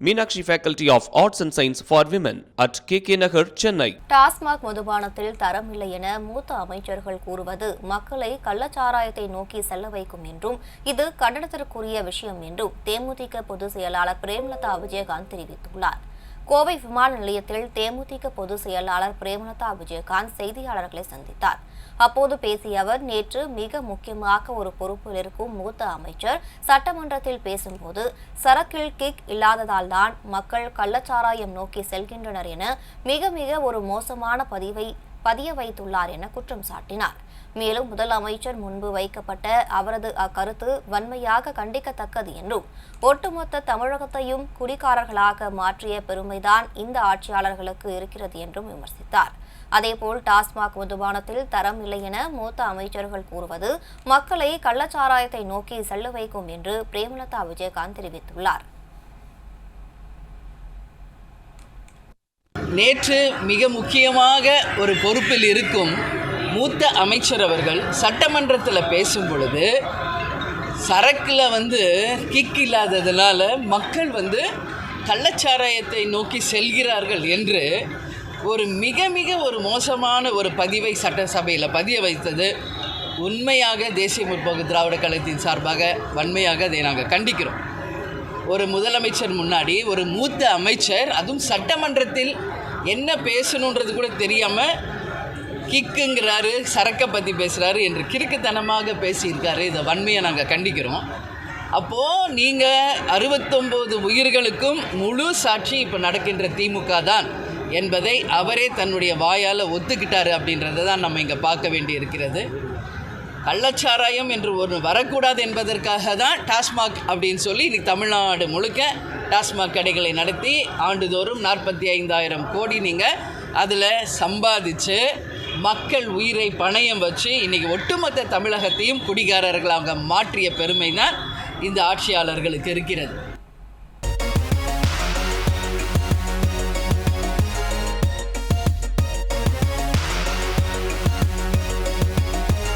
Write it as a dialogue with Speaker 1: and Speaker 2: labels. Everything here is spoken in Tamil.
Speaker 1: Meenakshi faculty of arts and science for women at K K Nagar Chennai
Speaker 2: TASMAC மதுபானத்தில் தரம் இல்லை என மூத்த அமைச்சர்கள் கூறுவது மக்களை கள்ளச்சாராயத்தை நோக்கி செல்ல வைக்கும் என்றும் இது கண்டனத்திற்குரிய விஷயம் என்றும் தேமுதிக பொதுச் செயலாளர் பிரேமலதா விஜயகாந்த் தெரிவித்துள்ளார். கோவை விமான நிலையத்தில் தேமுதிக பொதுச் செயலாளர் பிரேமலதா விஜயகாந்த் செய்தியாளர்களை சந்தித்தார். அப்போது பேசிய அவர் நேற்று மிக முக்கியமாக ஒரு பொறுப்பில் இருக்கும் மூத்த அமைச்சர் சட்டமன்றத்தில் பேசும்போது சரக்கில் கிக் இல்லாததால் தான் மக்கள் கள்ளச்சாராயம் நோக்கி செல்கின்றனர் என மிக மிக ஒரு மோசமான பதிவை பதிய வைத்துள்ளார் என குற்றம் சாட்டினார். மேலும் முதலமைச்சர் முன்பு வைக்கப்பட்ட அவரது அக்கருத்து வன்மையாக கண்டிக்கத்தக்கது என்றும் ஒட்டுமொத்த தமிழகத்தையும் குடிகாரர்களாக மாற்றிய பெருமைதான் இந்த ஆட்சியாளர்களுக்கு இருக்கிறது என்றும் விமர்சித்தார். அதேபோல் டாஸ்மாக் மதுபானத்தில் தரம் இல்லை என மூத்த அமைச்சர்கள் கூறுவது மக்களை கள்ளச்சாராயத்தை நோக்கி செல்ல வைக்கும் என்று பிரேமலதா விஜயகாந்த் தெரிவித்துள்ளார்.
Speaker 3: நேற்று மிக முக்கியமாக ஒரு பொறுப்பில் இருக்கும் மூத்த அமைச்சர் அவர்கள் சட்டமன்றத்தில் பேசும் பொழுது சரக்கில் வந்து கிக் இல்லாததுனால மக்கள் வந்து கள்ளச்சாராயத்தை நோக்கி செல்கிறார்கள் என்று ஒரு மிக மிக ஒரு மோசமான ஒரு பதிவை சட்டசபையில் பதிய வைத்தது. உண்மையாக தேசிய முற்போக்கு திராவிட கழகத்தின் சார்பாக வன்மையாக அதை நாங்கள் கண்டிக்கிறோம். ஒரு முதலமைச்சர் முன்னாடி ஒரு மூத்த அமைச்சர் அதுவும் சட்டமன்றத்தில் என்ன பேசணுன்றது கூட தெரியாமல் கிக்குங்கிறாரு சரக்கை பற்றி பேசுகிறாரு என்று கிறுக்குத்தனமாக பேசியிருக்காரு. இதை வன்மையை நாங்கள் கண்டிக்கிறோம். அப்போது நீங்கள் அறுபத்தொம்போது உயிர்களுக்கும் முழு சாட்சி இப்போ நடக்கின்ற திமுக தான் என்பதை அவரே தன்னுடைய வாயால் ஒத்துக்கிட்டாரு அப்படின்றத தான் நம்ம இங்கே பார்க்க வேண்டி இருக்கிறது கள்ளச்சாராயம் என்று ஒன்று வரக்கூடாது என்பதற்காக தான் டாஸ்மாக் அப்படின்னு சொல்லி இன்னைக்கு தமிழ்நாடு முழுக்க டாஸ்மாக் கடைகளை நடத்தி ஆண்டுதோறும் நாற்பத்தி ஐந்தாயிரம் கோடி நீங்கள் அதில் சம்பாதிச்சு மக்கள் உயிரை பணயம் வச்சு இன்றைக்கி ஒட்டுமொத்த தமிழகத்தையும் குடிகாரர்களாக மாற்றிய பெருமை தான் இந்த ஆட்சியாளர்களுக்கு இருக்கிறது.